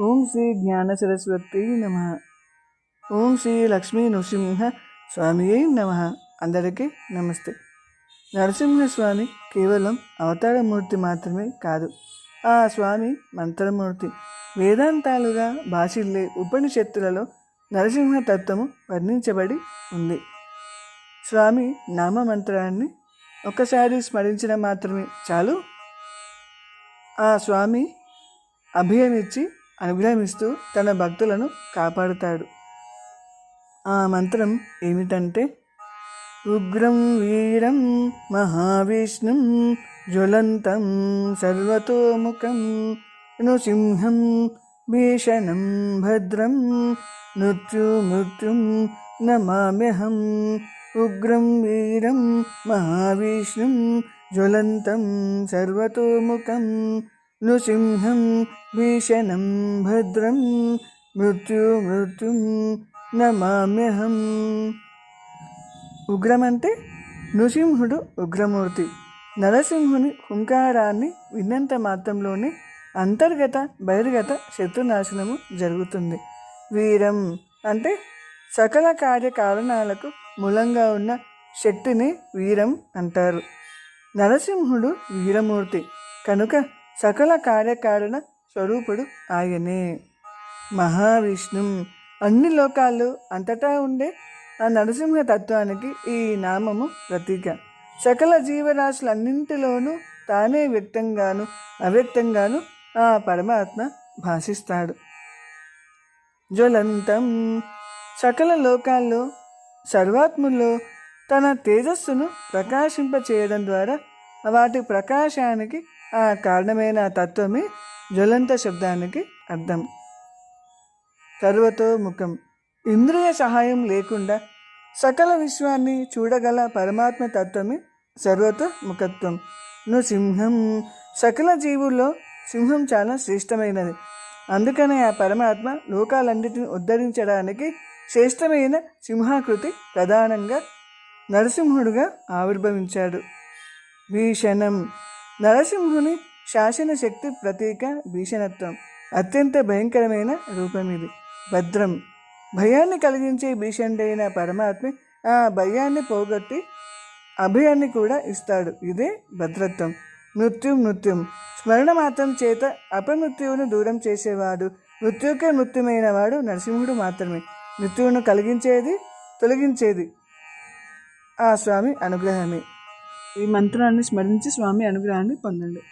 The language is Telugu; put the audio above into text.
ఓం శ్రీ జ్ఞాన సరస్వతి నమ. ఓం శ్రీ లక్ష్మీ నృసింహ స్వామి నమ. అందరికీ నమస్తే. నరసింహస్వామి కేవలం అవతారమూర్తి మాత్రమే కాదు ఆ స్వామి మంత్రమూర్తి. వేదాంతాలుగా భాషిల్లే ఉపనిషత్తులలో నరసింహ తత్వము వర్ణించబడి ఉంది. స్వామి నామమంత్రాన్ని ఒకసారి స్మరించడం మాత్రమే చాలు. ఆ స్వామి అభయమిచ్చి అనుగ్రహిస్తూ తన భక్తులను కాపాడుతాడు. ఆ మంత్రం ఏమిటంటే ఉగ్రం వీరం మహావిష్ణుం జ్వలంతం సర్వతోముఖం నృసింహం భీషణం భద్రం మృత్యు మృత్యుం నమామ్యహం ఉగ్రం వీరం మహావిష్ణుం జ్వలంతం సర్వతోముఖం నృసింహం భీషణం భద్రం మృత్యు మృత్యుం నమామ్యహం ఉగ్రమంటే నృసింహుడు ఉగ్రమూర్తి నరసింహుని హుంకారాన్ని విన్నంత మాత్రంలోనే అంతర్గత బహిర్గత శత్రునాశనము జరుగుతుంది। వీరం అంటే సకల కార్యకారణాలకు మూలంగా ఉన్న శక్తిని వీరం అంటారు। నరసింహుడు వీరమూర్తి కనుక సకల కార్యకారణ స్వరూపుడు ఆయనే. మహావిష్ణు అన్ని లోకాల్లో అంతటా ఉండే ఆ నరసింహ తత్వానికి ఈ నామము ప్రతీక. సకల జీవరాశులన్నింటిలోనూ తానే వ్యక్తంగాను అవ్యక్తంగాను ఆ పరమాత్మ భాషిస్తాడు. జ్వలంతం సకల లోకాల్లో సర్వాత్ముల్లో తన తేజస్సును ప్రకాశింపచేయడం ద్వారా వాటి ప్రకాశానికి ఆ కారణమైన తత్వమే జ్వలంత శబ్దానికి అర్థం. సర్వతో ముఖం. ఇంద్రియ సహాయం లేకుండా సకల విశ్వాన్ని చూడగల పరమాత్మ తత్వమే సర్వతో ముఖత్వం. సింహం. సకల జీవుల్లో సింహం చాలా శ్రేష్టమైనది. అందుకనే ఆ పరమాత్మ లోకాలన్నిటిని ఉద్ధరించడానికి శ్రేష్టమైన సింహాకృతి ప్రధానంగా నరసింహుడుగా ఆవిర్భవించాడు. భీషణం నరసింహుని శాసన శక్తి ప్రతీక భీషణత్వం. అత్యంత భయంకరమైన రూపం ఇది. భద్రం. భయాన్ని కలిగించే భీషణుడైన పరమాత్మ ఆ భయాన్ని పోగొట్టి అభయాన్ని కూడా ఇస్తాడు. ఇదే భద్రత్వం. మృత్యుం నృత్యం స్మరణ మాత్రం చేత అపమృత్యువును దూరం చేసేవాడు. మృత్యుకే మృత్యుమైన వాడు నరసింహుడు మాత్రమే. మృత్యువును కలిగించేది తొలగించేది ఆ స్వామి అనుగ్రహమే. ఈ మంత్రాన్ని స్మరించి స్వామి అనుగ్రహాన్ని పొందండి.